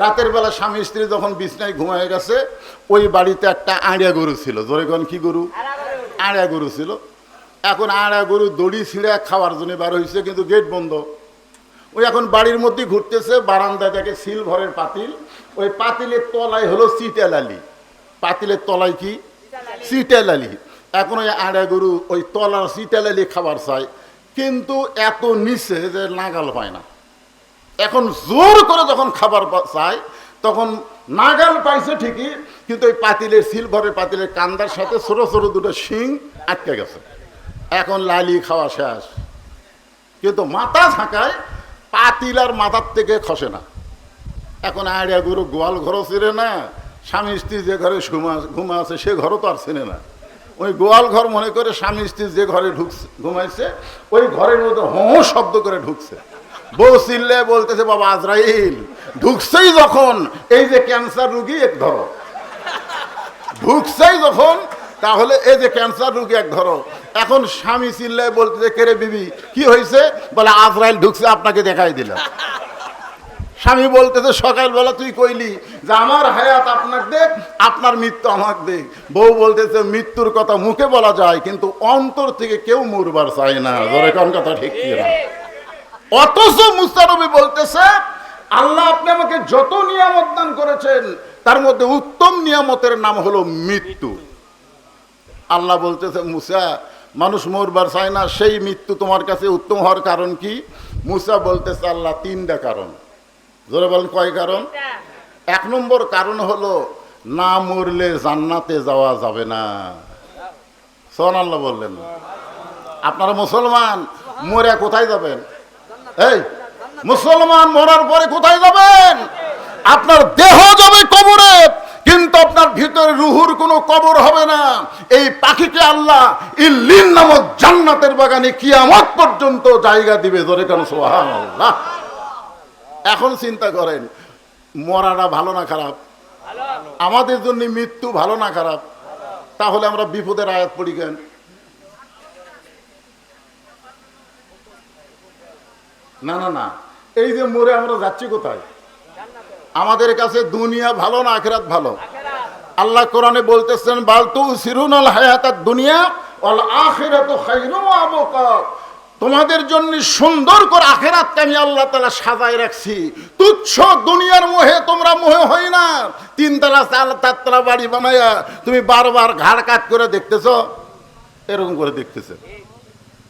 রাতের বেলা স্বামী স্ত্রী যখন বিছনায় ঘুমায় গেছে, ওই বাড়িতে একটা আড়িয়া গরু ছিল। জোরে কোন, কি গরু? আড়িয়া গরু ছিল। এখন আড়িয়া গরু দড়ি ছিঁড়ে খাওয়ার জন্য বার হয়েছে কিন্তু গেট বন্ধ। ওই এখন বাড়ির মধ্যে ঘুরতেছে বারান্দা দেখে সিলভরের পাতিল। ওই পাতিলের তলায় হলো সিটেলালি পাতিলের তলায় কি? সিটেলালি এখন ওই আড়া গরু ওই তলার সিটেলালি খাবার চায়। কিন্তু এত নিচে যে নাগাল পায় না। এখন জোর করে যখন খাবার চায়, তখন নাগাল পাইছে ঠিকই, কিন্তু ওই পাতিলের সিলভারের পাতিলের কান্দার সাথে ছোট ছোট দুটো শিং আটকে গেছে। এখন লালি খাওয়া শেষ। কিন্তু মাথা থাকায় পাতিল আর মাথার থেকে খসে না। এখন আড়িয়া গরু গোয়াল ঘরও ছিঁড়ে না, স্বামী স্ত্রী যে ঘরে ঘুমা ঘুমা আছে সে ঘরও তো আর চেনে না। ওই গোয়াল ঘর মনে করে স্বামী স্ত্রী যে ঘরে ঢুকছে ঘুমাইছে, ওই ঘরের মধ্যে হো শব্দ করে ঢুকছে। বউ চিল্লে বলতেছে, বাবা আজরাইল, ঢুকছেই যখন এই যে ক্যান্সার রুগী, এক ধরো। ঢুকছেই যখন, তাহলে এই যে ক্যান্সার রুগী, এক ধরো। এখন স্বামী চিল্লায় বলতেছে কেরে বিবি, কি হয়েছে? বলে, আজরাইল ঢুকছে, আপনাকে দেখাই দিলাম। স্বামী বলতেছে, সকালবেলা তুই কইলি যে, আমার হায়াত আপনার দেখ, আপনার মৃত্যু আমার দেখ। বউ বলতেছে, মৃত্যুর কথা মুখে বলা যায়, কিন্তু অন্তর থেকে কেউ মরবার চায় না। ধরে কথা ঠিক কি না অথচ মুস্তানবী বলতেছে আল্লাহ আপনি আমাকে যত নিয়ামত দান করেছেন তার মধ্যে উত্তম নিয়ামতের নাম হলো মৃত্যু। আল্লাহ বলতেছে মুসা মানুষ মরবার চায় না সেই মৃত্যু তোমার কাছে উত্তম হওয়ার কারণ কি? মুসা বলতেছে আল্লাহ তিনটা কারণ। জোরে বলেন কয় কারণ? এক নম্বর কারণ হলো না মরলে জান্নাতে যাওয়া যাবে না। সোহান আল্লাহ বললেন। আপনারা মুসলমান মরে কোথায় যাবেন? এই, মুসলমান মরার পরে কোথায় যাবেন? আপনার দেহ যাবে কবরে, কিন্তু আপনার ভিতরে রুহুর কোনো কবর হবে না। এই পাখিকে আল্লাহ ইল্লিন নামক জান্নাতের বাগানে কিয়ামত পর্যন্ত জায়গা দিবে। ধরে কেন? সোহান আল্লাহ এখন চিন্তা করেন, মরাটা ভালো না খারাপ? আমাদের জন্য মৃত্যু ভালো না খারাপ? তাহলে আমরা বিপদের আয়াত পড়ি কেন? না না না। এই যে মোড়ে আমরা যাচ্ছি কোথায়? আমাদের কাছে দুনিয়া ভালো না আখেরাত ভালো? আল্লাহ কোরআনে বলতেছেন বালতু সিরুন আল হায়াতাত দুনিয়া অল আখিরাত খাইরুম তোমাদের জন্য সুন্দর করে আখেরাতকে আমি আল্লাহ তালা সাজায় রাখছি। তুচ্ছ দুনিয়ার মোহে তোমরা মোহে হই না। তিনতলা চাল চারতলা বাড়ি বানাইয়া তুমি বারবার ঘাড় কাট করে দেখতেছ? এরকম করে দেখতেছে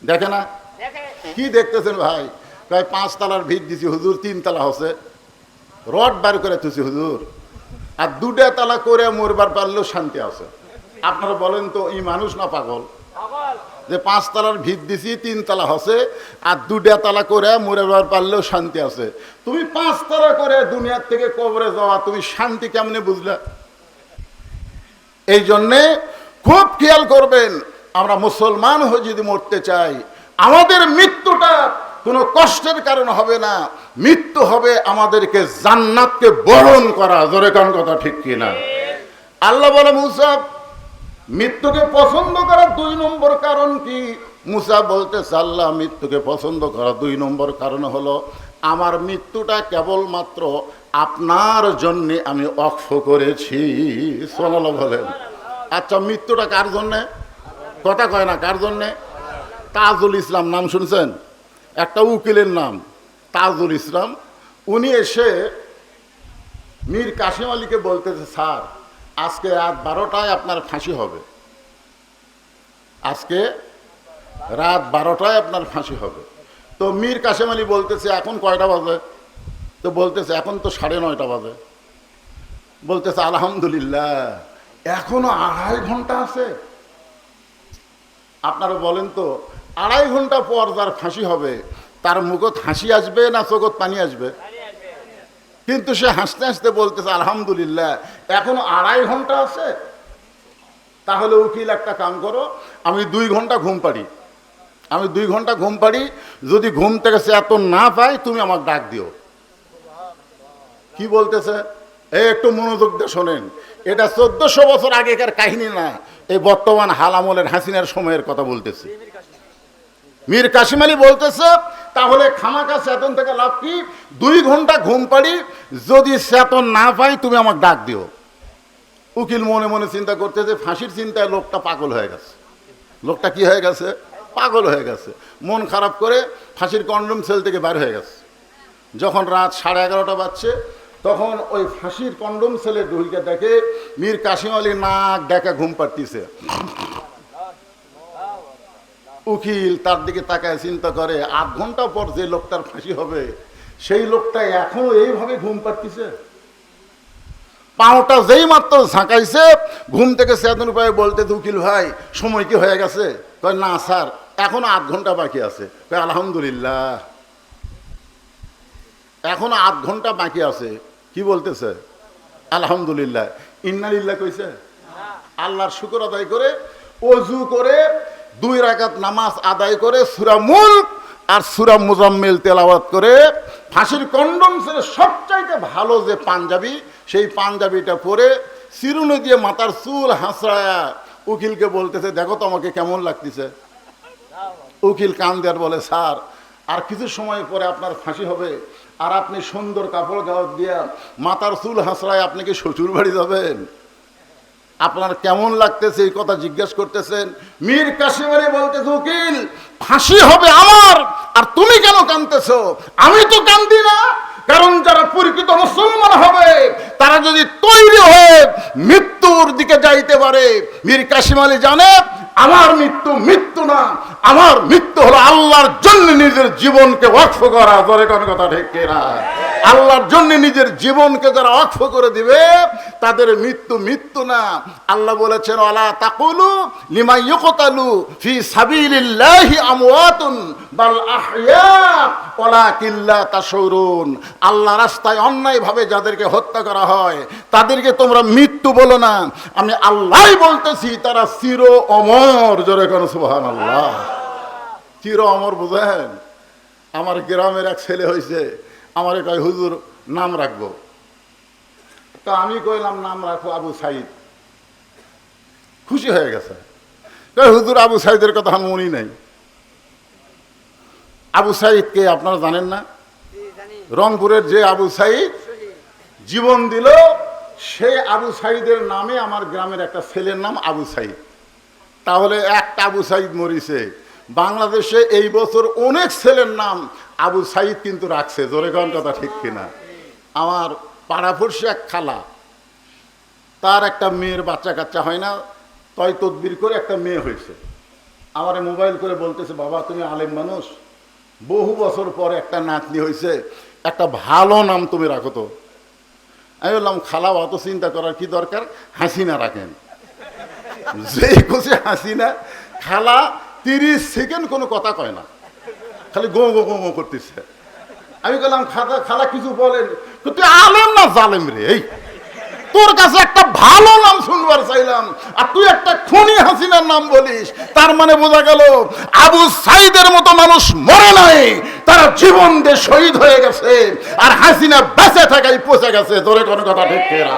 দেখে না? কি দেখতেছেন ভাই? প্রায় পাঁচ তালার ভিত দিছি, হুজুর, তিন তালা হচ্ছে। রড বার করে তুছি হুজুর। আর দুটা তালা করে মরবার পারলেও শান্তি আছে। আপনারা বলেন তো এই মানুষ না পাগল? যে পাঁচ তালার ভিত দিছি, তিন তালা হচ্ছে, আর দুটা তালা করে মরবার পারলেও শান্তি আছে। তুমি পাঁচ তালা করে দুনিয়ার থেকে কবরে যাওয়া, তুমি শান্তি কেমনে বুঝলে? এই জন্যে খুব খেয়াল করবেন, আমরা মুসলমান হয়ে যদি মরতে চাই, আমাদের মৃত্যুটা কোনো কষ্টের কারণ হবে না। মৃত্যু হবে আমাদেরকে জান্নাতকে বরণ করা। জোরে কান কথা ঠিক কিনা? আল্লাহ বলে মুসাফ মৃত্যুকে পছন্দ করার দুই নম্বর কারণ কি? মুসা বলতে আল্লাহ মৃত্যুকে পছন্দ করা দুই নম্বর কারণ হলো, আমার মৃত্যুটা কেবলমাত্র আপনার জন্যে আমি অক্ষ করেছি। সোনাল বলেন। আচ্ছা মৃত্যুটা কার জন্যে? কথা কয় না, কার জন্যে? তাজুল ইসলাম, নাম শুনছেন? একটা উকিলের নাম, তাজুল ইসলাম। উনি এসে মীর কাশিম আলীকে বলতেছে, স্যার, আজকে রাত বারোটায় আপনার ফাঁসি হবে। আজকে রাত বারোটায় আপনার ফাঁসি হবে। তো মীর কাশেম আলী বলতেছে, এখন কয়টা বাজে? তো বলতেছে, এখন তো সাড়ে নয়টা বাজে। বলতেছে, আলহামদুলিল্লাহ, এখনও আড়াই ঘণ্টা আছে। আপনারা বলেন তো আড়াই ঘণ্টা পর যার ফাঁসি হবে, তার মুখত হাসি আসবে না চোখত পানি আসবে? কিন্তু সে হাসতে হাসতে বলতেছে, আলহামদুলিল্লাহ, এখনও আড়াই ঘণ্টা আছে। তাহলে উকিল একটা কাম করো, আমি দুই ঘণ্টা ঘুম পাড়ি। আমি দুই ঘণ্টা ঘুম পাড়ি, যদি ঘুম থেকে সে এত না পাই তুমি আমার ডাক দিও। কি বলতেছে? এই একটু মনোযোগ দিয়ে শোনেন, এটা চোদ্দশো বছর আগেকার কাহিনী না, এই বর্তমান হাল আমলের হাসিনার সময়ের কথা বলতেছি। মীর কাশিম আলী বলতেছে, তাহলে খামাকা চেতন থেকে লাভ কি? দুই ঘণ্টা ঘুম পাড়ি, যদি চেতন না পাই, তুমি আমাকে ডাক দিও। উকিল মনে মনে চিন্তা করতে যে ফাঁসির চিন্তায় লোকটা পাগল হয়ে গেছে। লোকটা কি হয়ে গেছে? পাগল হয়ে গেছে। মন খারাপ করে ফাঁসির কন্ডম সেল থেকে বার হয়ে গেছে। যখন রাত সাড়ে এগারোটা বাজছে, তখন ওই ফাঁসির কন্ডম সেলে ঢুলকে দেখে মীর কাশিম আলী নাক ডেকা ঘুম পাড়তিছে। উকিল তার দিকে তাকায়, চিন্তা করে, আধ ঘণ্টা পর যে লোকটার ফাঁসি হবে, সেই লোকটা এখনও এইভাবে ঘুম পাড়তিছে? পাওটা যেই মাত্র ঝাঁকাইছে, ঘুম থেকে চেতন উপায় বলতে উকিল ভাই, সময় কি হয়ে গেছে? কয়, না স্যার, এখনও আধ ঘণ্টা বাকি আছে। কয়, আলহামদুলিল্লাহ। এখনও আধ ঘণ্টা বাকি আছে। কি বলতেছে? আলহামদুলিল্লাহ। ইন্নালিল্লাহ কইছে। আল্লাহর শুকর আদায় করে, অজু করে দুই রাকাত নামাজ আদায় করে সুরা মুল্ক আর সুরা মুজাম্মিল তেলাওয়াত করে ফাঁসির কন্ডম ছেড়ে সবচাইতে ভালো যে পাঞ্জাবি, সেই পাঞ্জাবিটা পরে চিরুনি দিয়ে মাথার চুল হাসড়ায়া উকিলকে বলতেছে, দেখো তো আমাকে কেমন লাগতেছে? উকিল কান দেয়ার বলে, স্যার, আর কিছু সময় পরে আপনার ফাঁসি হবে। আর আপনি সুন্দর কাপড় গাওয়ার দিয়া মাথার চুল হাসড়ায় আপনি কি শ্বশুর বাড়ি যাবেন? আপনার কেমন লাগতেছে এই কথা জিজ্ঞেস করতেছেন? মীর কাশিমারি বলতেছে, উকিল ফাঁসি হবে আমার। আর তুমি কেন কানতেছ আমি তো কান্দি না। কারণ যারা পরিচিত মুসলমান হবে, তারা যদি তৈরি হয়ে মৃত্যুর দিকে যাইতে পারে, মীর কাশিম আলী জানে, আমার মৃত্যু মৃত্যু না। আমার মৃত্যু হলো আল্লাহর জন্য নিজের জীবনকে ওয়াকফ করা। ধরে কোন কথা ঠিক আল্লাহর জন্য নিজের জীবনকে যারা অক্ষ করে দিবে, তাদের মৃত্যু মৃত্যু না। আল্লাহ বলেছেন তাকুলু তাশউরুন। আল্লাহ রাস্তায় অন্যায়ভাবে যাদেরকে হত্যা করা হয়, তাদেরকে তোমরা মৃত্যু বলো না। আমি আল্লাহই বলতেছি, তারা চির অমর। জোরে কোন সুবহানাল্লাহ। চির অমর বুঝেন? আমার গ্রামের এক ছেলে হয়েছে আমার কয়, হুজুর, নাম রাখব। তা আমি কইলাম, নাম রাখব আবু সাইদ। খুশি হয়ে গেছে। হুজুর, আবু সাইদের কথা মনেই নাই। আবু সাইদ কে, আপনারা জানেন না? রংপুরের যে আবু সাইদ, জীবন দিল সেই আবু সাইদের নামে আমার গ্রামের একটা ছেলের নাম আবু সাইদ। তাহলে একটা আবু সাইদ মরিছে। বাংলাদেশে এই বছর অনেক ছেলের নাম আবু সাইদ কিন্তু রাখছে। জোরে কন কথা ঠিক কিনা? আমার পাড়াফর্ষি এক খালা, তার একটা মেয়ের বাচ্চা কাচ্চা হয় না, তয় তদবির করে একটা মেয়ে হয়েছে। আমার মোবাইল করে বলতেছে, বাবা, তুমি আলেম মানুষ। বহু বছর পরে একটা নাতনি হয়েছে, একটা ভালো নাম তুমি রাখো তো। আমি বললাম, খালা, অত চিন্তা করার কি দরকার? হাসিনা রাখেন। যে খুশি হাসিনা, খালা তিরিশ সেকেন্ড কোনো কথা কয় না। খালি গো গো গো করতেছে। আমি বললাম খালা খালা কিছু বলেন। তুই আলেম না জালেম রে? এই, তোর কাছে একটা ভালো নাম শুনবার চাইলাম, আর তুই একটা খুনি হাসিনার নাম বলিস। তার মানে বোঝা গেল, আবু সাইদের মতো মানুষ মরে নাই, তারা জীবন দিয়ে শহীদ হয়ে গেছে, আর হাসিনা বেঁচে থাকাই পচে গেছে। তোরে কোনো কথা ঠিক না